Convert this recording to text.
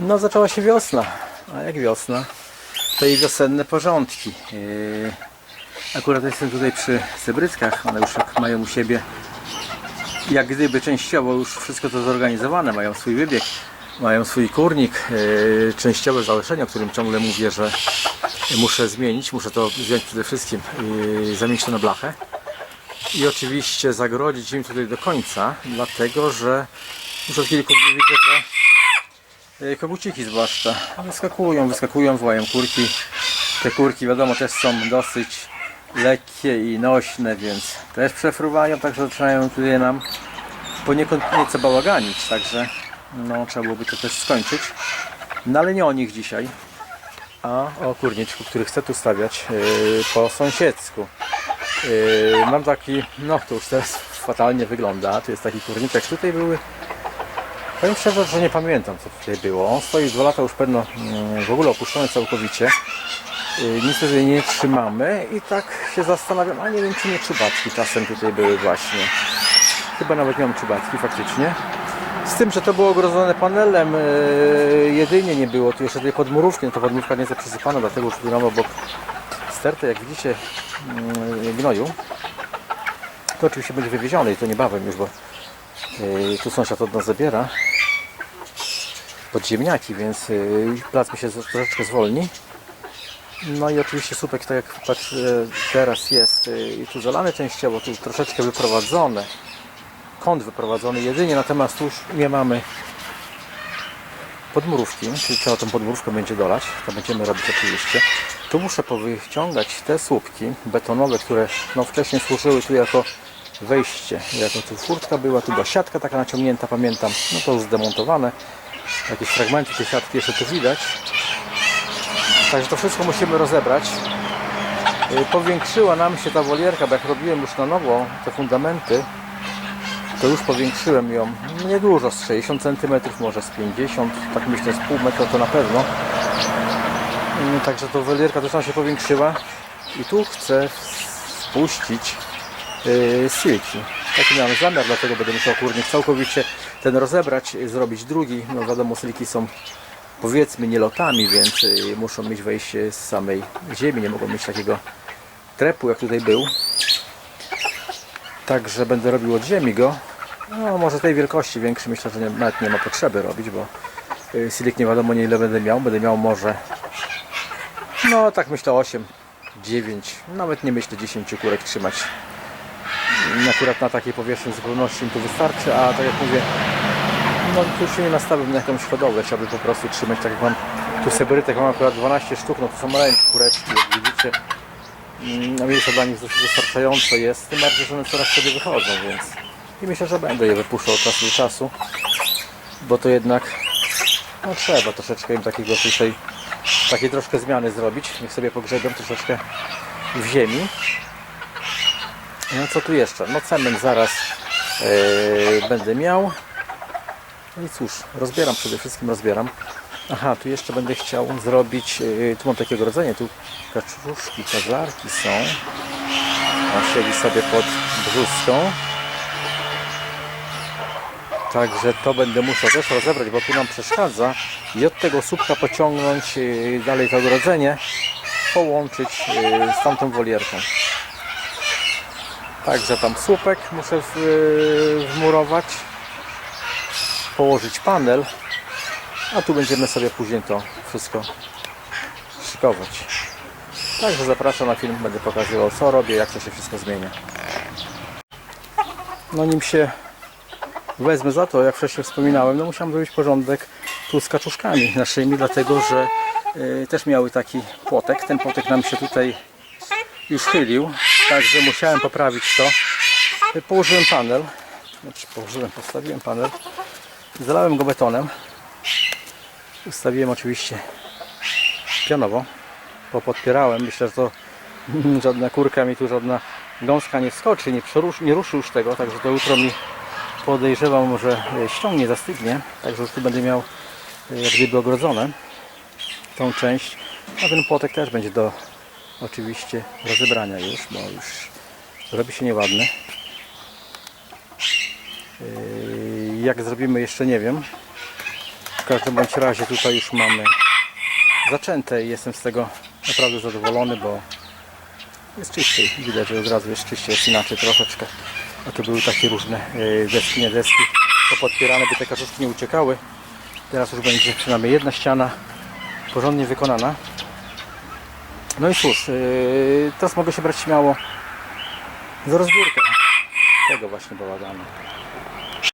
No zaczęła się wiosna, a jak wiosna, to i wiosenne porządki. Yy, Akurat jestem tutaj przy Cybryckach, one już jak mają u siebie jak gdyby częściowo już wszystko to zorganizowane, mają swój wybieg, mają swój kurnik, yy, częściowe zawieszenie, o którym ciągle mówię, że muszę zmienić, muszę to wziąć przede wszystkim i zamienić to na blachę. I oczywiście zagrodzić im tutaj do końca, dlatego że już od kilku dni widzę, że yy, koguciki zwłaszcza wyskakują, wyskakują, wołają kurki. Te kurki wiadomo też są dosyć lekkie i nośne, więc też przefruwają, także zaczynają tutaj nam poniekąd nieco bałaganić, także no trzeba byłoby to też skończyć. No ale nie o nich dzisiaj, a o kurniczku, który chcę tu stawiać yy, po sąsiedzku. Yy, mam taki, no to już teraz fatalnie wygląda, tu jest taki kurniczek, tutaj były Powiem szczerze, że nie pamiętam co tutaj było. On stoi dwa lata już pewno mm, w ogóle opuszczony całkowicie. Yy, Nic tutaj nie trzymamy i tak się zastanawiam, a nie wiem czy nie czubaczki czasem tutaj były właśnie. Chyba nawet nie mam czubaczki faktycznie. Z tym, że to było ogrodzone panelem, yy, jedynie nie było tu jeszcze tej podmurówki, no to podmurówka nie jest przysypana, dlatego że tu mamy obok stertę, jak widzicie, yy, gnoju. To oczywiście będzie wywieziony i to niebawem już, bo yy, tu sąsiad od nas zabiera pod ziemniaki, więc yy, plac mi się troszeczkę zwolni. No i oczywiście słupek, tak jak yy, teraz jest yy, i tu zalany częściowo, tu troszeczkę wyprowadzone. Kąt wyprowadzony jedynie, natomiast tu już nie mamy podmurówki, czyli trzeba tą podmurówkę będzie dolać, to będziemy robić oczywiście. Tu muszę powyciągać te słupki betonowe, które no, wcześniej służyły tu jako wejście, jako tu furtka była, tu była siatka taka naciągnięta, pamiętam, no to już zdemontowane, jakieś fragmenty tej siatki jeszcze tu widać. Także to wszystko musimy rozebrać. Yy, Powiększyła nam się ta wolierka, bo jak robiłem już na nowo te fundamenty, to już powiększyłem ją niedużo, z 60 cm, może z 50, tak myślę z pół metra to na pewno. Mm, Także to welierka też nam się powiększyła i tu chcę spuścić yy, silki. Taki miałem zamiar, dlatego będę musiał kurnik całkowicie ten rozebrać, zrobić drugi. No wiadomo, silki są powiedzmy nie lotami, więc yy, muszą mieć wejście z samej ziemi, nie mogą mieć takiego trepu jak tutaj był. Także będę robił od ziemi go. No może tej wielkości większy myślę, że nie, nawet nie ma potrzeby robić, bo y, silik nie wiadomo nie ile będę miał. Będę miał może no tak myślę 8, 9, nawet nie myślę 10 kurek trzymać. Akurat na takiej powierzchni zupełności mi tu wystarczy, a tak jak mówię, no tu się nie nastawiam na jakąś hodowlę, chciałbym po prostu trzymać tak jak mam tu sebrytek, mam akurat 12 sztuk, no to są maleńkie kureczki, jak widzicie. Mm, No miejsca dla nich dosyć wystarczająco jest, tym bardziej, że one coraz sobie wychodzą, więc i myślę, że będę je wypuszczał od czasu do czasu, bo to jednak no trzeba troszeczkę im takiego tutaj takiej troszkę zmiany zrobić, niech sobie pogrzebią troszeczkę w ziemi. No co tu jeszcze? No cement zaraz yy, będę miał. No i cóż, rozbieram przede wszystkim, rozbieram. Aha, tu jeszcze będę chciał zrobić, yy, tu mam takie ogrodzenie, tu kaczuszki, kazarki są. On siedzi sobie pod brzuską. Także to będę musiał też rozebrać, bo tu nam przeszkadza i od tego słupka pociągnąć yy, dalej to ogrodzenie, połączyć z tamtą wolierką. Także tam słupek muszę yy, wmurować, położyć panel, a tu będziemy sobie później to wszystko szykować. Także zapraszam na film, będę pokazywał co robię, jak to się wszystko zmienia. No nim się wezmę za to, jak wcześniej wspominałem, no musiałem zrobić porządek tu z kaczuszkami naszymi, dlatego że y, też miały taki płotek. Ten płotek nam się tutaj już chylił, także musiałem poprawić to. Położyłem panel, znaczy położyłem, postawiłem panel, zalałem go betonem, ustawiłem oczywiście pionowo, popodpierałem. Myślę, że to żadna kurka mi tu, żadna gąska nie wskoczy, nie, nie ruszy już tego, także to jutro mi podejrzewam, może e, ściągnie, zastygnie, także tu będę miał e, jak gdyby ogrodzone tą część, a ten płotek też będzie do oczywiście rozebrania już, bo już robi się nieładny. E, Jak zrobimy jeszcze nie wiem, W każdym bądź razie tutaj już mamy zaczęte i jestem z tego naprawdę zadowolony, bo jest czyściej. Widać, że od razu jest czyściej, jest inaczej troszeczkę. A to były takie różne yy, deski, nie deski, to podpierane, by te kaczuszki nie uciekały. Teraz już będzie przynajmniej jedna ściana porządnie wykonana. No i cóż, yy, teraz mogę się brać śmiało za rozbiórkę tego właśnie bałaganu.